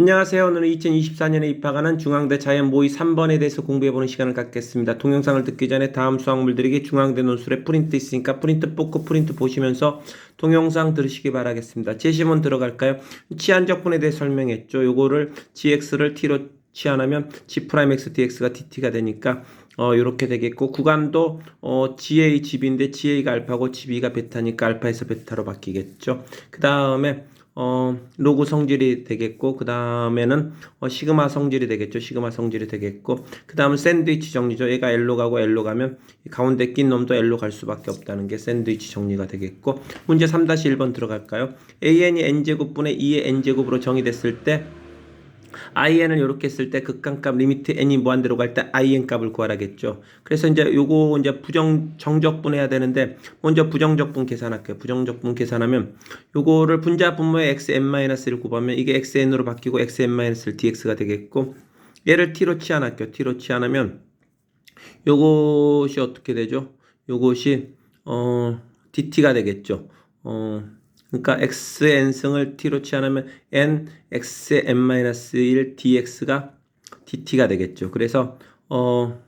안녕하세요. 오늘은 2024년에 입학하는 중앙대 자연 모의 3번에 대해서 공부해보는 시간을 갖겠습니다. 동영상을 듣기 전에 다음 수학물들에게 중앙대 논술에 프린트 있으니까 프린트 뽑고 프린트 보시면서 동영상 들으시기 바라겠습니다. 제시문 들어갈까요? 치안적분에 대해 설명했죠. 요거를 gx를 t로 치환하면 g'x dx가 dt가 되니까 어, 요렇게 되겠고, 구간도, 어, GA 집인데, GA가 알파고, GB가 베타니까, 알파에서 베타로 바뀌겠죠. 그 다음에, 어, 로그 성질이 되겠고, 그 다음에는, 어, 시그마 성질이 되겠죠. 시그마 성질이 되겠고, 그 다음은 샌드위치 정리죠. 얘가 L로 가고 L로 가면, 이 가운데 낀 놈도 L로 갈 수밖에 없다는 게 샌드위치 정리가 되겠고, 문제 3-1번 들어갈까요? AN이 N제곱분의 2의 N제곱으로 정의됐을 때, in을 이렇게 쓸 때 극한값 리미트 n이 무한대로 갈 때 in 값을 구하라겠죠. 그래서 이제 요거 이제 부정 정적분 해야 되는데 먼저 부정적분 계산할게요. 부정적분 계산하면 요거를 분자 분모의 xn-1을 곱하면 이게 xn으로 바뀌고 xn-1 dx가 되겠고 얘를 t로 치환할게요. t로 치환하면 요것이 어떻게 되죠? 요것이 어 dt가 되겠죠. 어 그러니까 xn승을 t로 치환하면 n x의 n-1 dx가 dt가 되겠죠. 그래서 어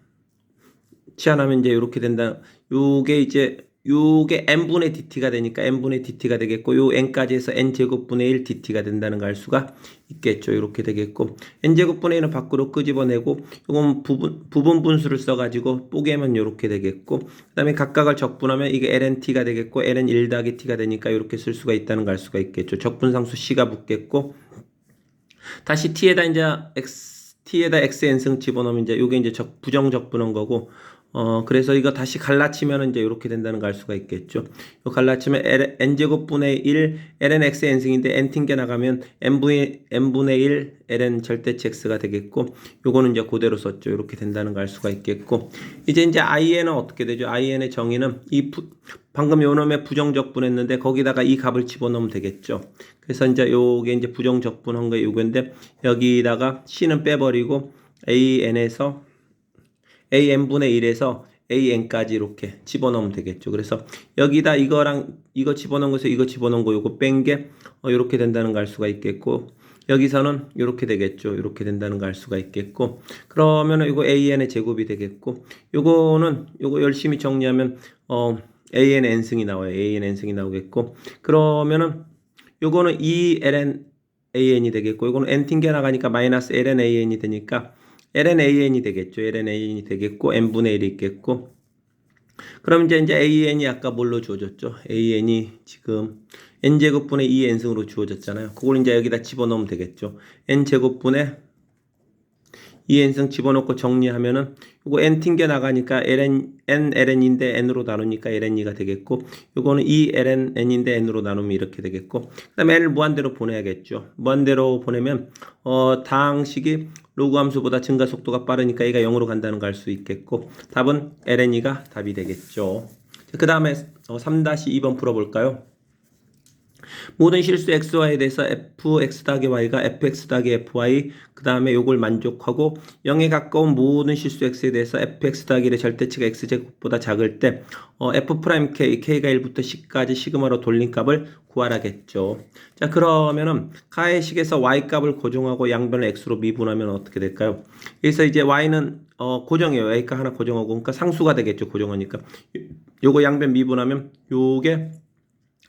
치환하면 이제 이렇게 된다. 요게 이제 요게 n분의 dt가 되니까 n분의 dt가 되겠고 요 n까지 해서 n제곱분의 1 dt가 된다는 걸 알 수가 있겠죠. 이렇게 되겠고 n제곱분의 1은 밖으로 끄집어내고 요건 부분 부분 분수를 써 가지고 뽀개면 이렇게 되겠고 그 다음에 각각을 적분하면 이게 lnt가 되겠고 ln 1 더하기 t가 되니까 이렇게 쓸 수가 있다는 걸 알 수가 있겠죠. 적분상수 c가 붙겠고 다시 t에다 이제 x t에다 xn승 집어넣으면 이제 요게 이제 적, 부정적분한 거고 어, 그래서 이거 다시 갈라치면 이제 이렇게 된다는 걸 알 수가 있겠죠. 요 갈라치면 L, n제곱분의 1 ln x n승인데 n 튕겨 나가면 n분의, n분의 1 ln 절대치 x가 되겠고 요거는 이제 그대로 썼죠. 이렇게 된다는 걸 알 수가 있겠고 이제 이제 in은 어떻게 되죠? in의 정의는 이 부, 방금 요 놈의 부정적분했는데 거기다가 이 값을 집어넣으면 되겠죠. 그래서 이제 요게 이제 부정적분한 거 요건데 여기다가 c는 빼버리고 an에서 an분의 1에서 an까지 이렇게 집어넣으면 되겠죠. 그래서 여기다 이거랑 이거 집어넣은 거에서 이거 집어넣은 거 요거 뺀게 어, 이렇게 된다는 걸 알 수가 있겠고 여기서는 이렇게 되겠죠. 이렇게 된다는 걸 알 수가 있겠고 그러면은 이거 an의 제곱이 되겠고 요거는 요거 열심히 정리하면 어 an n승이 나와요. an n승이 나오겠고 그러면은 요거는 2ln an이 되겠고 요거는 n 튕겨 나가니까 마이너스 ln an이 되니까 lnan이 되겠죠. lnan이 되겠고 n분의 1이 있겠고 그럼 이제 이제 an이 아까 뭘로 주어졌죠? an이 지금 n제곱분의 2n승으로 주어졌잖아요. 그걸 이제 여기다 집어넣으면 되겠죠. n제곱분의 2n승 집어넣고 정리하면은 요거 n 튕겨 나가니까 ln n ln인데 n으로 나누니까 ln이가 되겠고 요거는 2 ln n인데 n으로 나누면 이렇게 되겠고 그다음에 n을 무한대로 보내야겠죠. 무한대로 보내면 어 당식이 로그 함수보다 증가 속도가 빠르니까 얘가 0으로 간다는 걸 알 수 있겠고 답은 ln이가 답이 되겠죠. 그 다음에 3-2번 풀어볼까요? 모든 실수 xy에 대해서 fx 더하기 y가 fx 더하기 fy 그 다음에 요걸 만족하고 0에 가까운 모든 실수 x에 대해서 fx 더하기 의 절대치가 x제곱보다 작을 때 어, f'k k가 1부터 10까지 시그마로 돌린 값을 구하라겠죠. 자 그러면은 가의 식에서 y 값을 고정하고 양변을 x로 미분하면 어떻게 될까요? 여기서 이제 y는 어, 고정이에요. y가 하나 고정하고 그러니까 상수가 되겠죠. 고정하니까 요거 양변 미분하면 요게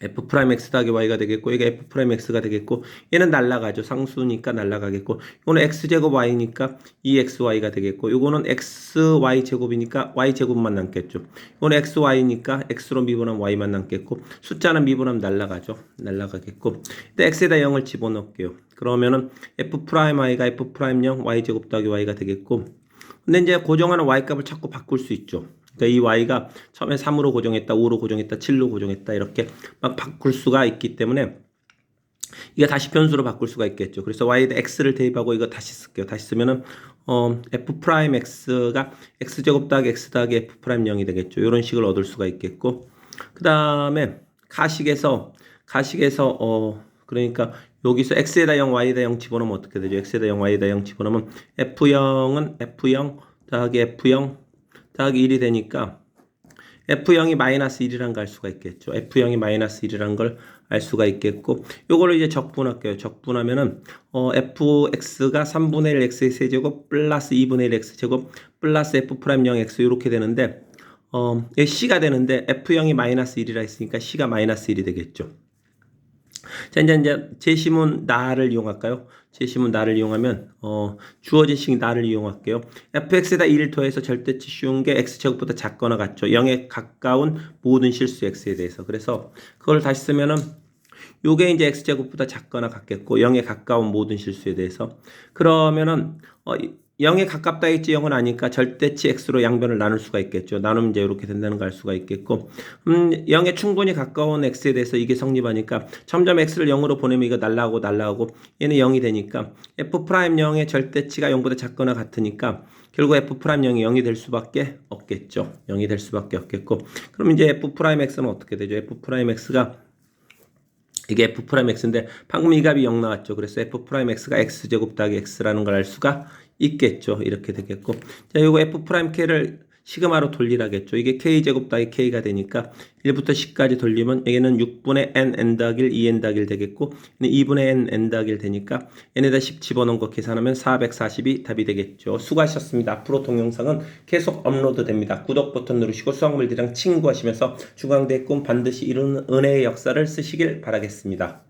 f 프라임 x 더하기 y가 되겠고 이게 f 프라임 x가 되겠고 얘는 날라가죠. 상수니까 날라가겠고 이거는 x 제곱 y니까 2xy가 되겠고 이거는 xy 제곱이니까 y 제곱만 남겠죠. 이거는 xy니까 x로 미분하면 y만 남겠고 숫자는 미분하면 날라가죠. 날라가겠고. 근데 x에다 0을 집어넣을게요. 그러면은 f 프라임 y가 f 프라임 0 y 제곱 더하기 y가 되겠고 근데 이제 고정하는 y 값을 자꾸 바꿀 수 있죠 그러니까 이 y가 처음에 3으로 고정했다, 5로 고정했다, 7로 고정했다 이렇게 막 바꿀 수가 있기 때문에 이거 다시 변수로 바꿀 수가 있겠죠. 그래서 y에 x를 대입하고 이거 다시 쓸게요. 다시 쓰면은 어, f 프라임 x가 x 제곱 더하기 x 더하기 f 프라임 0이 되겠죠. 이런 식을 얻을 수가 있겠고 그 다음에 가식에서 가식에서 어 그러니까 여기서 x에다 0, y에다 0 집어넣으면 어떻게 되죠? x에다 0, y에다 0 집어넣으면 f0은 f0 더하기 f0 더하기 1이 되니까 F0이 마이너스 1이란 걸 알 수가 있겠죠. F0이 마이너스 1이란 걸 알 수가 있겠고 요거를 이제 적분할게요. 적분하면은 어 fx가 3분의 1 x의 세제곱 플러스 2분의 1 x제곱 플러스 f 프라임 0 x 이렇게 되는데 어 c가 되는데 f0이 마이너스 1이라 했으니까 c가 마이너스 1이 되겠죠. 자, 이제, 이제, 제시문 나를 이용할까요? 제시문 나를 이용하면, 어, 주어진 식 나를 이용할게요. fx에다 1을 더해서 절대치 쉬운 게 x제곱보다 작거나 같죠. 0에 가까운 모든 실수 x에 대해서. 그래서 그걸 다시 쓰면은, 요게 이제 x제곱보다 작거나 같겠고, 0에 가까운 모든 실수에 대해서. 그러면은, 어, 0에 가깝다 했지 0은 아니까 절대치 x로 양변을 나눌 수가 있겠죠. 나누면 이제 이렇게 된다는 걸 알 수가 있겠고, 음, 0에 충분히 가까운 x에 대해서 이게 성립하니까 점점 x를 0으로 보내면 이거 날라가고 날라가고 얘는 0이 되니까 f 프라임 0의 절대치가 0보다 작거나 같으니까 결국 f 프라임 0이 0이 될 수밖에 없겠죠. 0이 될 수밖에 없겠고, 그럼 이제 f 프라임 x는 어떻게 되죠? f 프라임 x가 이게 f 프라임 x인데 방금 이 값이 0 나왔죠. 그래서 f 프라임 x가 x 제곱 더하기 x라는 걸 알 수가 있겠죠. 이렇게 되겠고. 자, 요거 f 프라임 k를 시그마로 돌리라겠죠. 이게 k 제곱 더하기 k가 되니까 1부터 10까지 돌리면 여기는 6분의 n n 더하기 1, 2n 더하기 1 되겠고 얘는 2분의 n n 더하기 1 되니까 n에다 10 집어넣은 거 계산하면 440이 답이 되겠죠. 수고하셨습니다. 앞으로 동영상은 계속 업로드 됩니다. 구독 버튼 누르시고 수학물들이랑 친구하시면서 중앙대 꿈 반드시 이루는 은혜의 역사를 쓰시길 바라겠습니다.